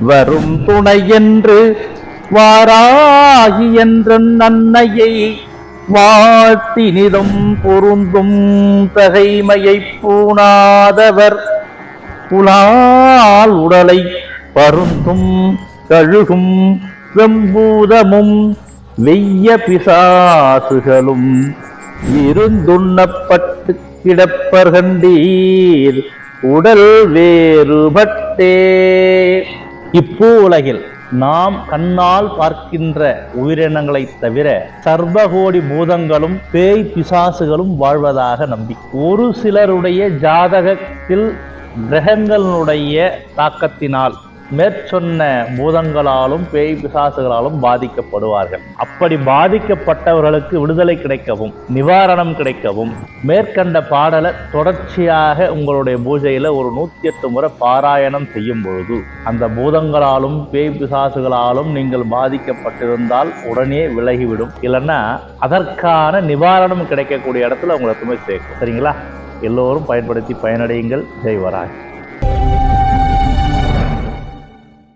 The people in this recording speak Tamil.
வரும் துணை என்று வாராகி என்ற நன்னையை வாழ்த்தினிதும் பொருந்தும் தகைமையை பூணாதவர். புலால் உடலை பருந்தும் கழுகும் வெம்பூதமும் வெய்ய பிசாசுகளும் இருந்துண்ணப்பட்டு கிடப்பர்கண்டீர் உடல் வேறுபட்டே. இப்பூ உலகில் நாம் கண்ணால் பார்க்கின்ற உயிரினங்களைத் தவிர சர்வகோடி பூதங்களும் பேய் பிசாசுகளும் வாழ்வதாக நம்பி. ஒரு சிலருடைய ஜாதகத்தில் கிரகங்களுடைய தாக்கத்தினால் மேற்சொன்ன பூதங்களாலும் பேய் பிசாசுகளாலும் பாதிக்கப்படுவார்கள். அப்படி பாதிக்கப்பட்டவர்களுக்கு விடுதலை கிடைக்கவும் நிவாரணம் கிடைக்கவும் மேற்கண்ட பாடலை தொடர்ச்சியாக உங்களுடைய பூஜையில் ஒரு நூற்றி எட்டு முறை பாராயணம் செய்யும் பொழுது அந்த பூதங்களாலும் பேய் பிசாசுகளாலும் நீங்கள் பாதிக்கப்பட்டிருந்தால் உடனே விலகிவிடும். இல்லைன்னா அதற்கான நிவாரணம் கிடைக்கக்கூடிய இடத்துல உங்களை போய் சேர்க்கும். சரிங்களா? எல்லோரும் பயன்படுத்தி பயனடையுங்கள். ஜெய்